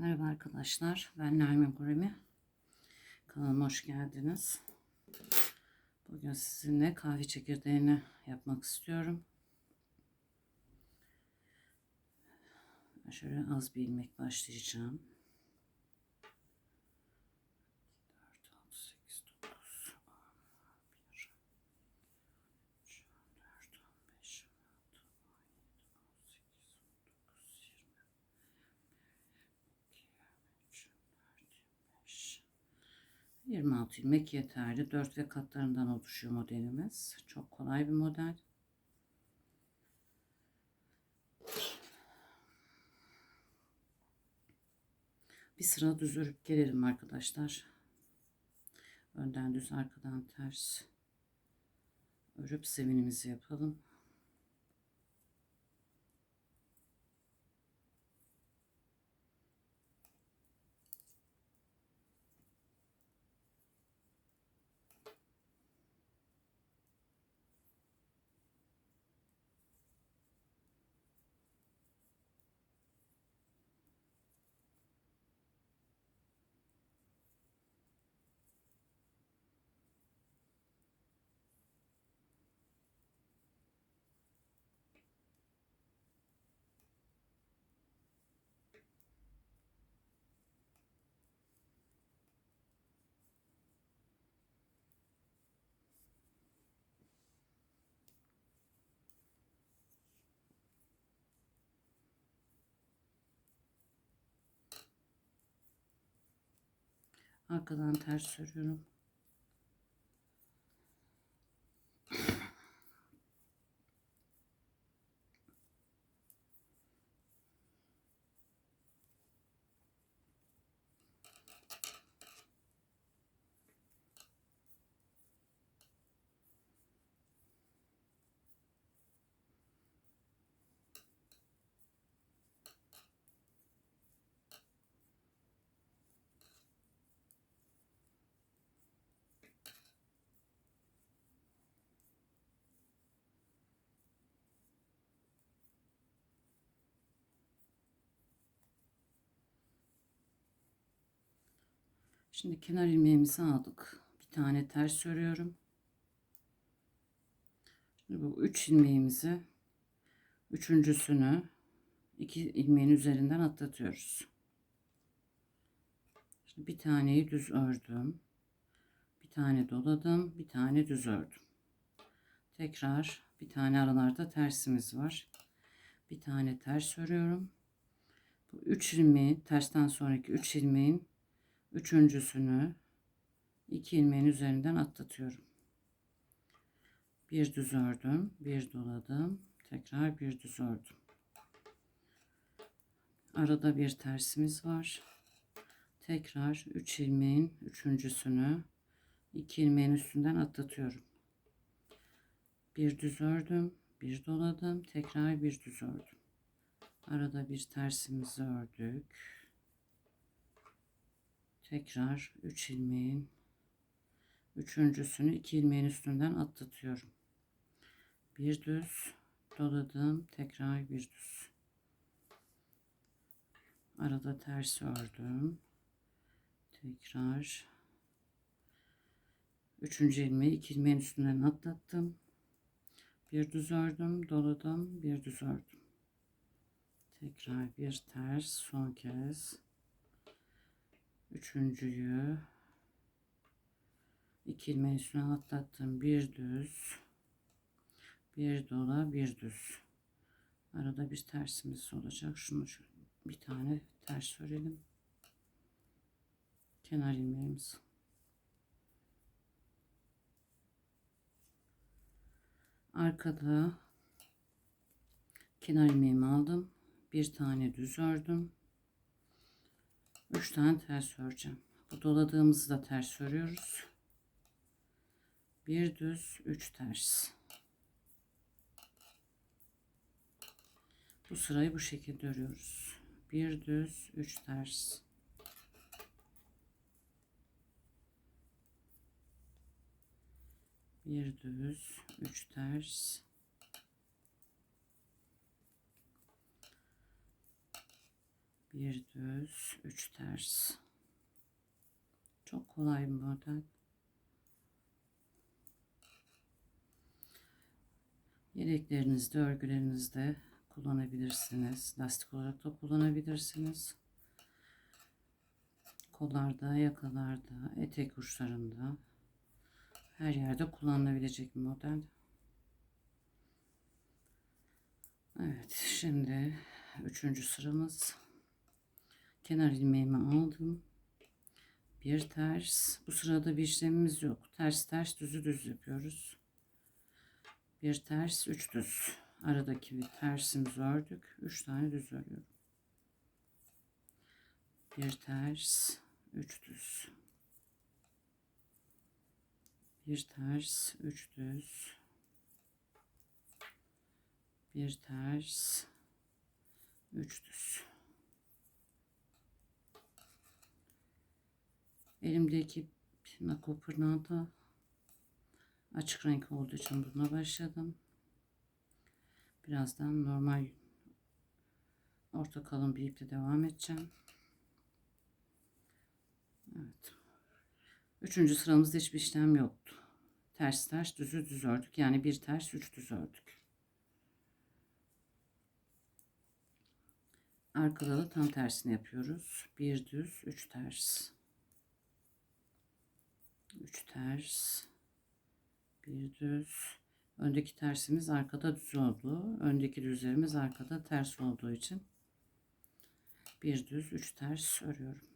Merhaba arkadaşlar, ben Nermin Guremi. Kanalıma hoş geldiniz. Bugün sizinle kahve çekirdeğini yapmak istiyorum. Şöyle az bir ilmek başlayacağım. 26 ilmek yeterli. 4 ve katlarından oluşuyor modelimiz. Çok kolay bir model. Bir sıra düz örüp gelelim arkadaşlar. Önden düz arkadan ters örüp zeminimizi yapalım. Arkadan ters örüyorum. Şimdi kenar ilmeğimizi aldık. Bir tane ters örüyorum. Şimdi bu üç ilmeğimizi üçüncüsünü iki ilmeğin üzerinden atlatıyoruz. Şimdi bir taneyi düz ördüm. Bir tane doladım. Bir tane düz ördüm. Tekrar bir tane aralarda tersimiz var. Bir tane ters örüyorum. Bu üç ilmeği tersten sonraki üç ilmeğin üçüncüsünü iki ilmeğin üzerinden atlatıyorum. Bir düz ördüm, bir doladım, tekrar bir düz ördüm. Arada bir tersimiz var. Tekrar 3 ilmeğin üçüncüsünü iki ilmeğin üstünden atlatıyorum. Bir düz ördüm, bir doladım, tekrar bir düz ördüm. Arada bir tersimizi ördük tekrar 3 ilmeğin üçüncüsünü 2 ilmeğin üstünden atlatıyorum. Bir düz doladım, tekrar bir düz. Arada ters ördüm. Tekrar üçüncü ilmeği 2 ilmeğin üstünden atlattım. Bir düz ördüm, doladım, bir düz ördüm. Tekrar bir ters son kez üçüncüyü iki ilmeğin üstüne atlattım. Bir düz bir dola bir düz. Arada bir tersimiz olacak. Şunu şu bir tane ters örelim kenar ilmeğimiz. Arkada kenar ilmeğimi aldım. Bir tane düz ördüm 3 tane ters öreceğim. Bu doladığımızı da ters örüyoruz. Bir düz, 3 ters. Bu sırayı bu şekilde örüyoruz. Bir düz, 3 ters. Bir düz, 3 ters. Bir düz, üç ters. Çok kolay bir model. Yeleklerinizde, örgülerinizde kullanabilirsiniz. Lastik olarak da kullanabilirsiniz. Kollarda, yakalarda, etek uçlarında her yerde kullanılabilecek bir model. Evet, şimdi üçüncü sıramız. Kenar ilmeğimi aldım. Bir ters. Bu sırada bir işlemimiz yok. Ters ters düzü düz yapıyoruz. Bir ters, üç düz. Aradaki bir tersimizi ördük. Üç tane düz örüyorum. Bir ters, üç düz. Bir ters, üç düz. Bir ters, üç düz. Elimdeki nako pırnağda açık renk olduğu için buna başladım. Birazdan normal orta kalın bir iple devam edeceğim. Evet. Üçüncü sıramızda hiçbir işlem yoktu. Ters ters düzü düz ördük. Yani bir ters üç düz ördük. Arkada da tam tersini yapıyoruz. Bir düz üç ters. Üç ters. Bir düz. Öndeki tersimiz arkada düz oldu. Öndeki düzlerimiz arkada ters olduğu için bir düz üç ters örüyorum.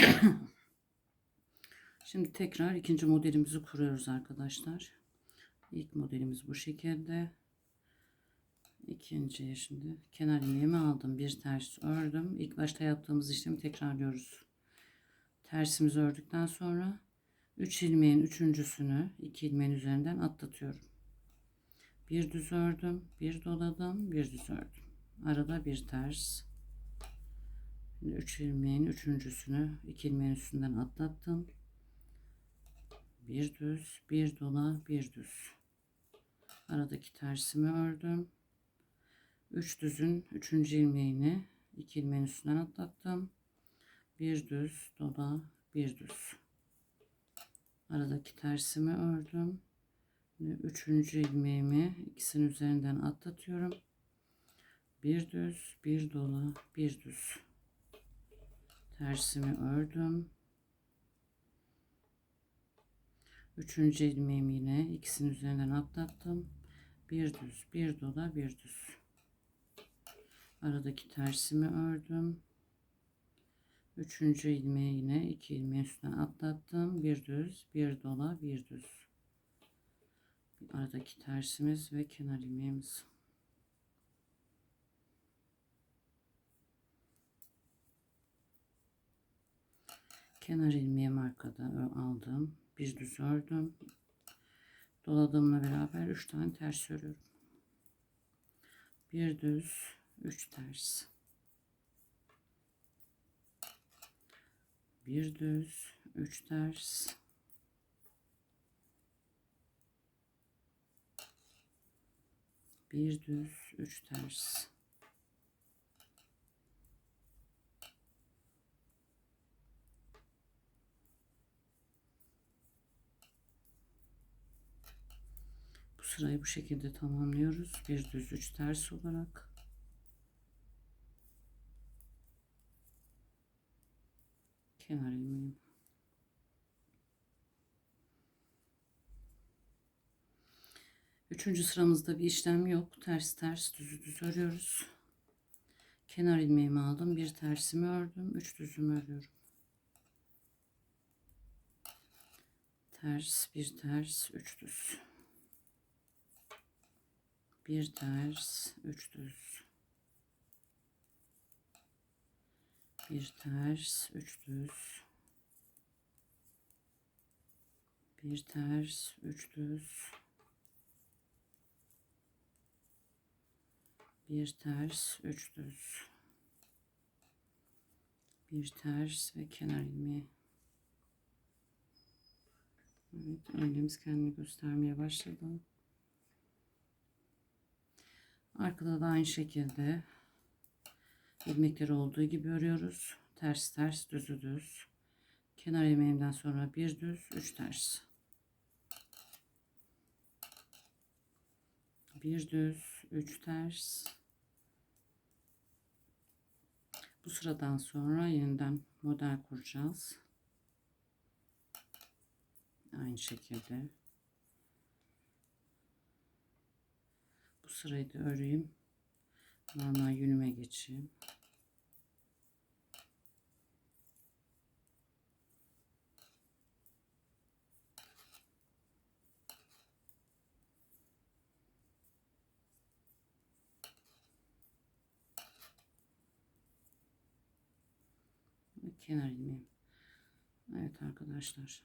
Şimdi tekrar ikinci modelimizi kuruyoruz arkadaşlar. İlk modelimiz bu şekilde. İkinciye şimdi kenar ilmeğimi aldım. Bir ters ördüm. İlk başta yaptığımız işlemi tekrarlıyoruz. Tersimizi ördükten sonra 3 ilmeğin üçüncüsünü 2 ilmeğin üzerinden atlatıyorum. Bir düz ördüm, bir doladım, bir düz ördüm. Arada bir ters. 3 ilmeğin üçüncüsünü 2 ilmeğin üstünden atlattım. Bir düz bir dola bir düz. Aradaki tersimi ördüm. 3 düzün 3. ilmeğini 2 ilmeğin üstünden atlattım. Bir düz dola bir düz. Aradaki tersimi ördüm. 3. ilmeğimi ikisinin üzerinden atlatıyorum. Bir düz bir dola bir düz tersimi ördüm Üçüncü ilmeğimi yine ikisinin üzerinden atlattım. Bir düz, bir dola, bir düz. Aradaki tersimi ördüm. Üçüncü ilmeği yine iki ilmeği üstünden atlattım. Bir düz, bir dola, bir düz. Aradaki tersimiz ve kenar ilmeğimiz. Kenar ilmeğimi arkada aldım bir düz ördüm. Doladığımla beraber 3 tane ters örüyorum. Bir düz, 3 ters. Bir düz, 3 ters. Bir düz, 3 ters. Sırayı bu şekilde tamamlıyoruz. Bir düz üç ters olarak. Kenar ilmeğim. Üçüncü sıramızda bir işlem yok. Ters ters düzü düz örüyoruz. Kenar ilmeğimi aldım. Bir tersimi ördüm. Üç düzümü örüyorum. Ters, bir ters, üç düz bir ters üç düz Bir ters, üç düz. Bir ters, üç düz. Bir ters, üç düz. Bir ters ve kenar ilmeği. Evet, örneğimiz kendini göstermeye başladı. Arkada da aynı şekilde ilmekleri olduğu gibi örüyoruz. Ters ters düzü düz. Kenar ilmeğimden sonra bir düz, üç ters. Bir düz, üç ters. Bu sıradan sonra yeniden model kuracağız. Aynı şekilde. Sırayı da öreyim. Normal yünüme geçeyim. Kenar ilmeğim. Evet arkadaşlar.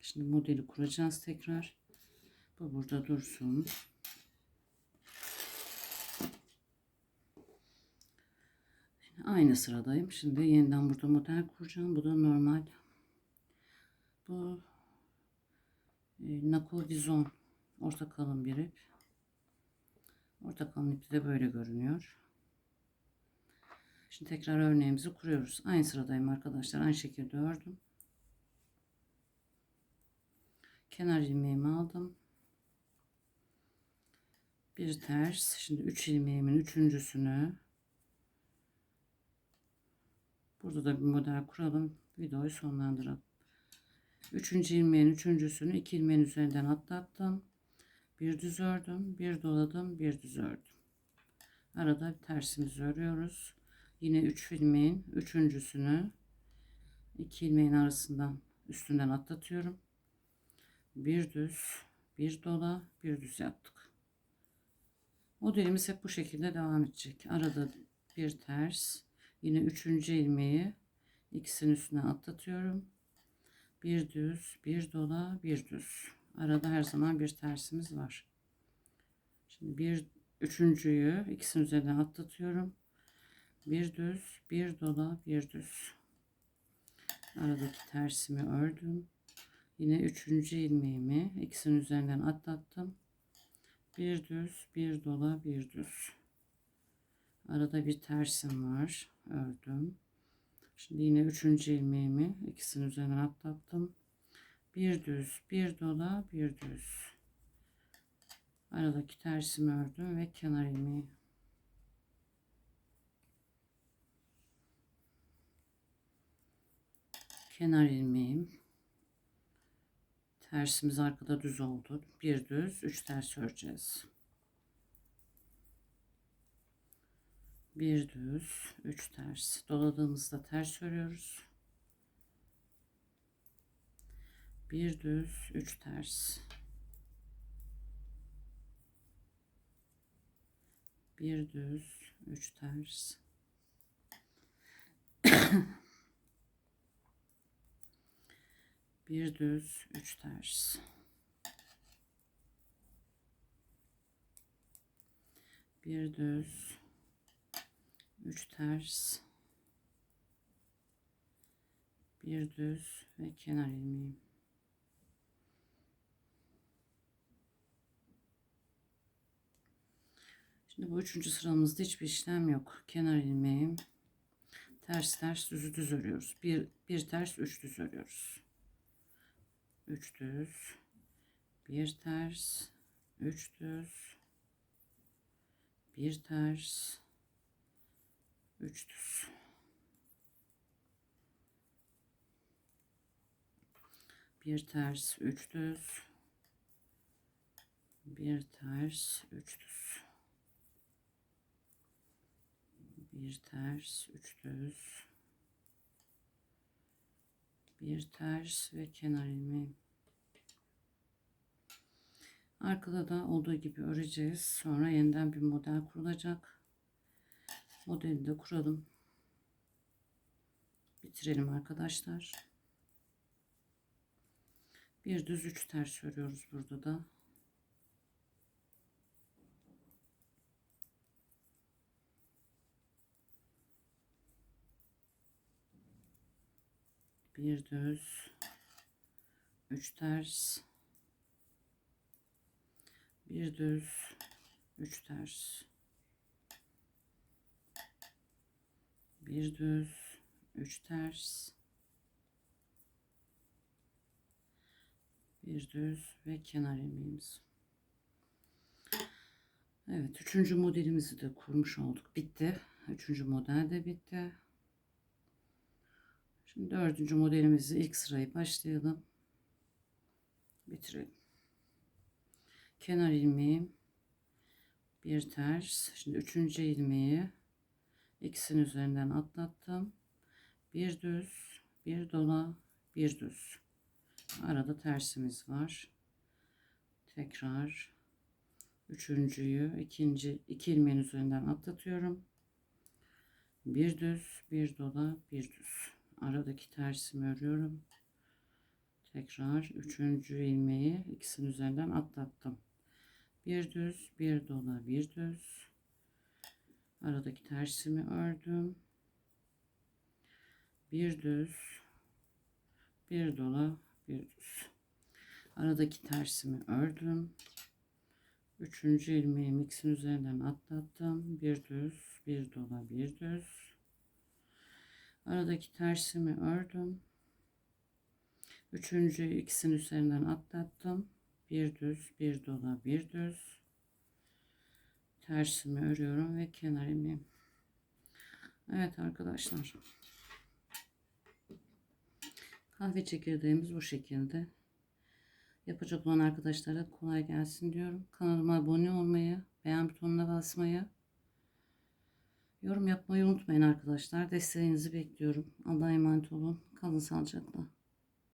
Şimdi modeli kuracağız tekrar. Bu burada dursun. Aynı sıradayım. Şimdi yeniden burada model kuracağım. Bu da normal. Bu e, Nako Vizon orta kalın bir ip. Orta kalın ipi de böyle görünüyor. Şimdi tekrar örneğimizi kuruyoruz. Aynı sıradayım arkadaşlar. Aynı şekilde ördüm. Kenar ilmeğimi aldım. Bir ters. Şimdi 3 ilmeğimin üçüncüsünü Burada da bir model kuralım. Videoyu sonlandıralım. Üçüncü ilmeğin üçüncüsünü iki ilmeğin üzerinden atlattım. Bir düz ördüm. Bir doladım. Bir düz ördüm. Arada tersimizi örüyoruz. Yine üç ilmeğin üçüncüsünü iki ilmeğin arasından üstünden atlatıyorum. Bir düz, bir dola, bir düz yaptık. Modelimiz hep bu şekilde devam edecek. Arada bir ters, Yine üçüncü ilmeği ikisinin üstüne atlatıyorum. Bir düz, bir dola, bir düz. Arada her zaman bir tersimiz var. Şimdi bir üçüncüyü ikisinin üzerinden atlatıyorum. Bir düz, bir dola, bir düz. Aradaki tersimi ördüm. Yine üçüncü ilmeğimi ikisinin üzerinden atlattım. Bir düz, bir dola, bir düz. Arada bir tersim var. Ördüm. Şimdi yine üçüncü ilmeğimi ikisinin üzerine atlattım. Bir düz, bir dola, bir düz. Aradaki tersimi ördüm ve kenar ilmeği. Kenar ilmeğim. Tersimiz arkada düz oldu. Bir düz, üç ters öreceğiz. Bir düz, üç ters. Doladığımızda ters örüyoruz. Bir düz, üç ters. Bir düz, üç ters. bir düz, üç ters. Bir düz, 3 ters bir düz ve kenar ilmeğim Şimdi bu üçüncü sıramızda hiçbir işlem yok. Kenar ilmeğim ters ters düzü düz örüyoruz. Bir, bir ters üç düz örüyoruz. Üç düz bir ters üç düz bir ters 3 düz. Bir ters, üç düz. Bir ters, üç düz. Bir ters, üç düz. Bir ters ve kenar ilmeği. Arkada da olduğu gibi öreceğiz. Sonra yeniden bir model kurulacak modeli de kuralım. bitirelim arkadaşlar. Bir düz üç ters örüyoruz burada da. Bir düz üç ters bir düz üç ters bir düz üç ters. Bir düz ve kenar ilmeğimiz Evet üçüncü modelimizi de kurmuş olduk. Bitti. Üçüncü model de bitti. Şimdi dördüncü modelimizi ilk sırayı başlayalım. Bitirelim. Kenar ilmeğim bir ters. Şimdi üçüncü ilmeği ikisinin üzerinden atlattım. Bir düz bir dola bir düz. Arada tersimiz var. Tekrar üçüncüyü ikinci iki ilmeğin üzerinden atlatıyorum. Bir düz bir dola bir düz. Aradaki tersimi örüyorum. Tekrar üçüncü ilmeği ikisinin üzerinden atlattım. Bir düz bir dola bir düz aradaki tersimi ördüm. Bir düz bir dola bir düz. Aradaki tersimi ördüm. Üçüncü ilmeğimi ikisinin üzerinden atlattım. Bir düz bir dola bir düz. Aradaki tersimi ördüm. Üçüncü ikisinin üzerinden atlattım. Bir düz bir dola bir düz tersimi örüyorum ve kenar Evet arkadaşlar. Kahve çekirdeğimiz bu şekilde. Yapacak olan arkadaşlara kolay gelsin diyorum. Kanalıma abone olmayı beğen butonuna basmayı yorum yapmayı unutmayın arkadaşlar. Desteğinizi bekliyorum. Allah'a emanet olun. Kalın sağlıcakla